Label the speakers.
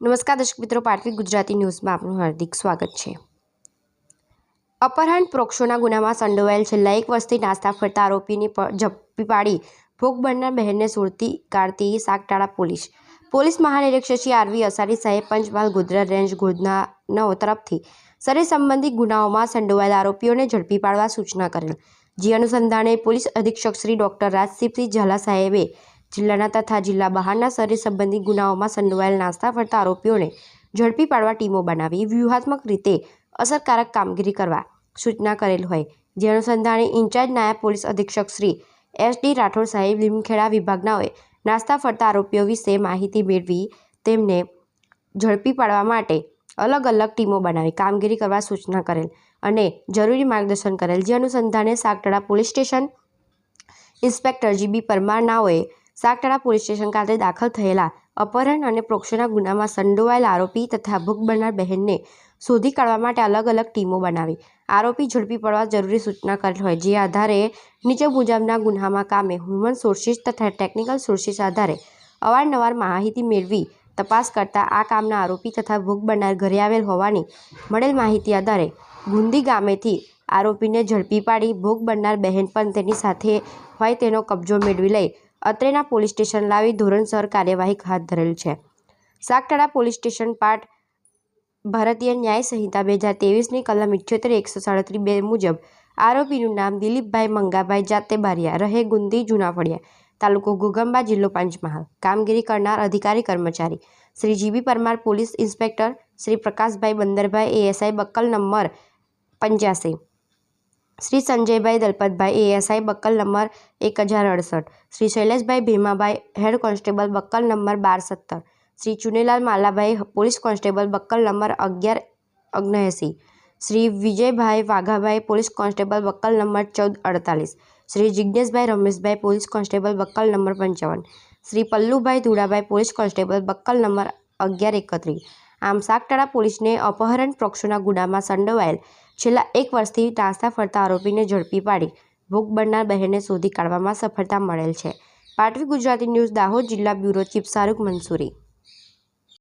Speaker 1: નમસ્કાર દર્શક મિત્રો પાટવી ગુજરાતી ન્યૂઝમાં આપનું હાર્દિક સ્વાગત છે. અપહરણ પ્રોક્ષોના ગુનામાં સંડોવાયેલ છેલ્લા એક વર્ષથી નાસ્તા ફરતા આરોપીને ઝડપી પાડી ભોગ બનનાર બહેનને સુરતી કાઢતી સાગટાળા પોલીસ. પોલીસ મહાનિરીક્ષક શ્રી આરવી અસારી સાહેબ પંચમહાલ ગોધરા રેન્જ ગોધનાનો તરફથી શરીર સંબંધિત ગુનાઓમાં સંડોવાયેલ આરોપીઓને ઝડપી પાડવા સૂચના કરેલ. જે અનુસંધાને પોલીસ અધિક્ષક શ્રી ડોક્ટર રાજસિંહસિંહ ઝાલા સાહેબે જિલ્લાના તથા જિલ્લા બહારના શરીર સંબંધી ગુનાઓમાં સંડોવાયેલ નાસ્તા ફરતા આરોપીઓને ઝડપી પાડવા ટીમો બનાવી વ્યૂહાત્મક રીતે અસરકારક કામગીરી કરવા સૂચના કરેલ હોય. જે અનુસંધાને ઇન્ચાર્જ નાયબ પોલીસ અધિક્ષક શ્રી એસ ડી રાઠોડ સાહેબ લીમખેડા વિભાગનાઓએ નાસ્તા ફરતા આરોપીઓ વિશે માહિતી મેળવી તેમને ઝડપી પાડવા માટે અલગ અલગ ટીમો બનાવી કામગીરી કરવા સૂચના કરેલ અને જરૂરી માર્ગદર્શન કરેલ. જે અનુસંધાને Sagatada police station inspector GB Parmar નાઓએ Sagatada police station ખાતે દાખલ થયેલા અપહરણ અને પ્રોક્ષના ગુનામાં સંડોવાયેલ આરોપી તથા ભૂખ બનનાર બહેનને શોધી કાઢવા માટે અલગ અલગ ટીમો બનાવી. આરોપી ઝડપી પડવા જરૂરી સૂચના કરેલ હોય, જે આધારે નીચે મુજબના ગુનામાં કામે હ્યુમન સોર્સિસ તથા ટેકનિકલ સોર્સિસ આધારે અવારનવાર માહિતી મેળવી તપાસ કરતા આ કામના આરોપી તથા ભોગ બનનાર ઘરે આવેલ હોવાની મળેલ માહિતી આધારે ગુંદી ગામેથી આરોપીને ઝડપી પાડી ભોગ બનનાર બહેન પણ તેની સાથે હોય તેનો કબજો મેળવી લઈ અત્રેના પોલીસ સ્ટેશન લાવી ધોરણસર કાર્યવાહી હાથ ધરેલ છે. સાગઠાડા પોલીસ સ્ટેશન પાર્ટ ભારતીય ન્યાય સંહિતા બે હજાર તેવીસની કલમ ઇઠ્યોતેર એકસો સાડત્રીસ બે મુજબ આરોપીનું નામ દિલીપભાઈ મંગાભાઈ જાતે બારિયા, રહે ગુંદી જૂનાફળિયા તાલુકો ઘોગંબા જિલ્લો પંચમહાલ. કામગીરી કરનાર અધિકારી કર્મચારી. Shri GB Parmar police inspector, Shri Prakashbhai Bandarbhai ASI buckle number પંચ્યાસી. Shri Sanjaybhai Dalpatbhai ASI buckle number એક હજાર અડસઠ Shri Shaileshbhai Bhimabhai, head constable બક્કલ number બાર સત્તર Shri Chunilal Malabhai, police constable બક્કલ number અગિયાર ઓગણએંસી. Shri Vijaybhai Vaghabhai, police constable બક્કલ number ચૌદ અડતાલીસ. Shri Jigneshbhai Rameshbhai, police constable બક્કલ number પંચાવન. Shri Pallubhai Dhudabhai, police constable બક્કલ number અગિયાર એકત્રીસ. આમ સાગટાળા પોલીસને અપહરણ પ્રોક્ષોના ગુનામાં સંડોવાયેલ છેલ્લા એક વર્ષથી નાસ્તા ફરતા આરોપીને ઝડપી પાડી. ભોગ બનનાર બહેનને શોધી કાઢવામાં સફળતા મળેલ છે. પાટવી ગુજરાતી ન્યૂઝ દાહોદ જિલ્લા બ્યુરો ચીફ શાહરૂખ મંસૂરી.